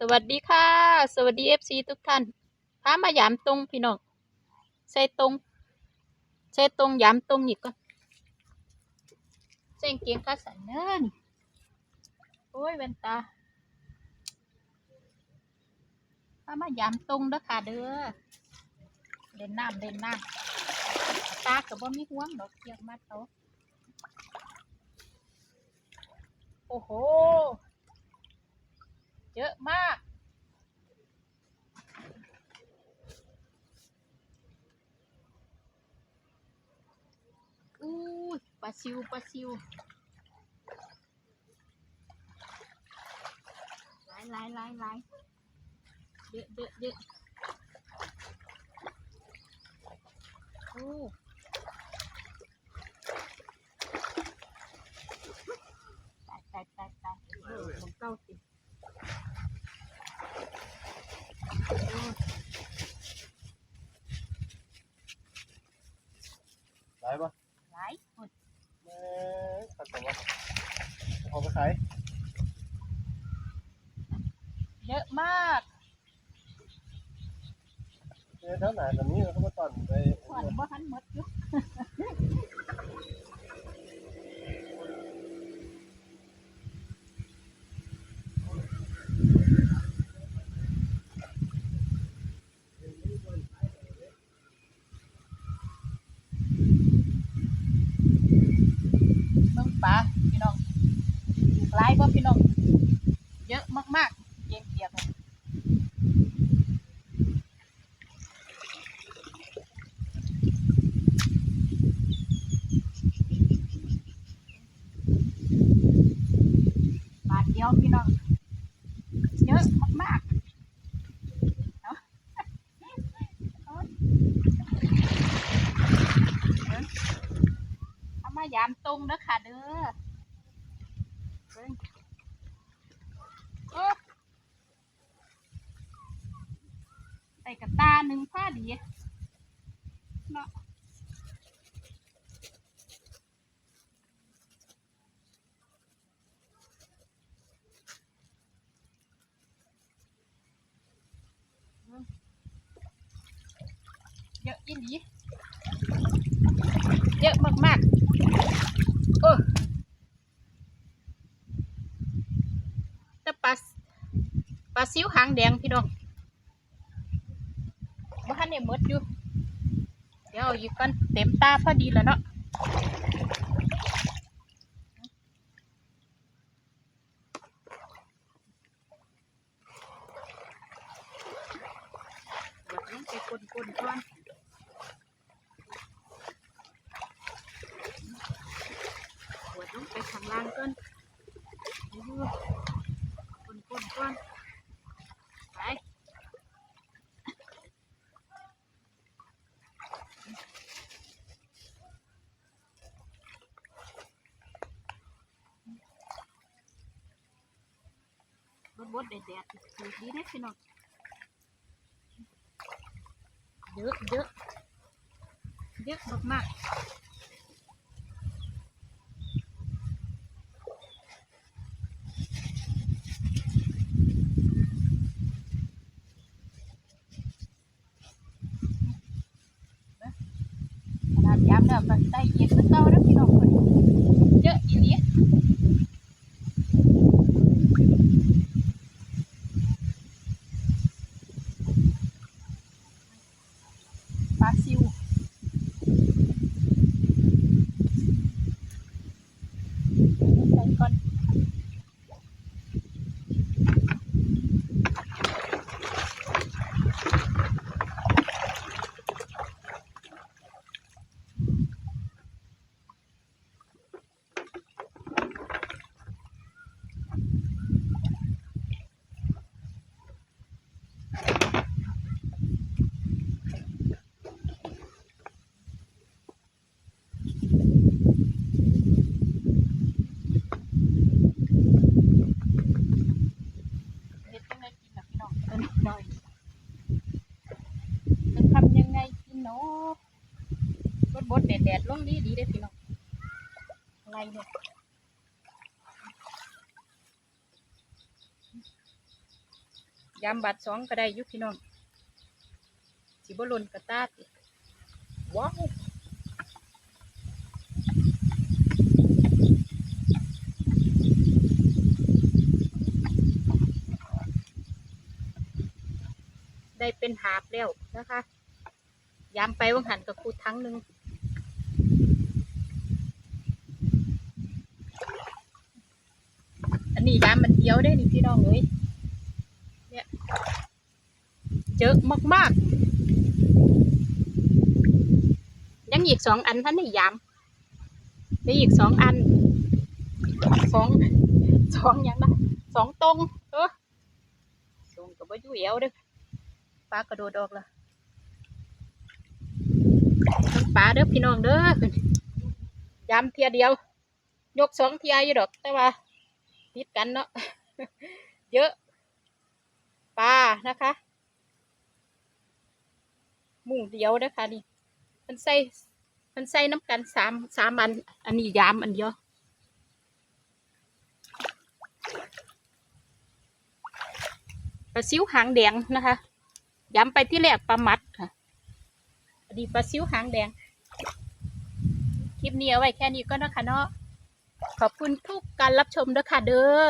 สวัสดีค่ะ สวัสดีเอฟซีทุกท่านพามายามตรงพี่น้องใส่ตรงใส่ตรงยามตรงนี่ก่อนใส่กางเกียงขาสันเนินโอ้ยแว่นตาพามายามตรงเด้อค่ะเด้อเล่นน้ำเล่นน้ำตากับบ่มีห่วงดอกเกียงมาโตโอ้โห เยอะมาก อู้ยป ลาซิวปลาซิวหลายหลายหลายหลายเยอะเยอะเยอะโอ้ตายตายตายตายเออผมเก้าสิบโอ้ย ได้ปะ หลายคน แม่ขัดแต่ว่า เอาไปขายเยอะมากเจ้าเท่าไหร่แบบนี้เขามาตอนไปขวัญบ่ทันหมดอยู่เมืองป่าพี่น้องหลา ยบ่พี่น้องเยอะมากๆเกมเปียกเลยบาทเดียวพี่น้องเยอะมากๆเนาะโอ๊ยเอามายามตรงเด้อค่ะเด้อ เบิ่งโอ้ใส่กระตาหนึ่งผ้าดีเนาะเยอะอีหลีเยอะมากๆโอ้แต่ปลาปลา ซิวหางแดงพี่น้องบ้านเนี่ยมดอยู่ เดี๋ยวเอาอีกกันเต็มตาพอดีแล้วเนาะเดี๋ยวนี้ไปกลนๆก่อนหัวต้องไปข้างล่างก่อนดูคนคนก่อน บดบดแดดแดดสูดดีเด้พี่น้องเยอะเยอะเยอะมากๆขนาดย้ำแล้วก็ได้เย็นคือเก่าแล้วพี่น้องคนเยอะอีห ปลาซิวใส่ก่อนเฮ็ดจังไดกินล่ะพี่น้องเอิ้นหน่อยจะทำยังไงกินเนาะบดบดๆแด ดแดดๆลงดีดีเด้พี่น้องอะไรเนี่ยยามบาทสองก็ได้ยุพี่น้องสิบ่หล่นกระตาติว้าวได้เป็นหาบแล้วนะคะยามไปวังหันกับครูทั้งหนึ่ง นนี้ยามมันเดียวได้นี่พี่น้องเอ้ยเนี่ยเจอะมากๆ ยังอีกสองอันท่านได้ยามได้อีกสองอันสองสองยังนะสองตรงเออตรงกับว่ายู่เอวเด้อปลากระโดดออกละทั้งปลาเด้อพี่น้องเด้อยำเทียเดียว ยกสองเทียอยู่ดอกแต่ว่า ติดกันเนาะเยอะปลานะคะ มุ่งเดียวนะคะนี่มันใส่มันใส่น้ำกันสามสามอัน อันนี้ยามอันเดียวปลาซิวหางแดงนะคะย้ำไปที่แรกปลามัดค่ะอดีปลาซิวหางแดง คลิปนี้เอาไว้แค่นี้ก็นะคะเนาะ ขอบคุณทุกการรับชมด้วยค่ะเด้อ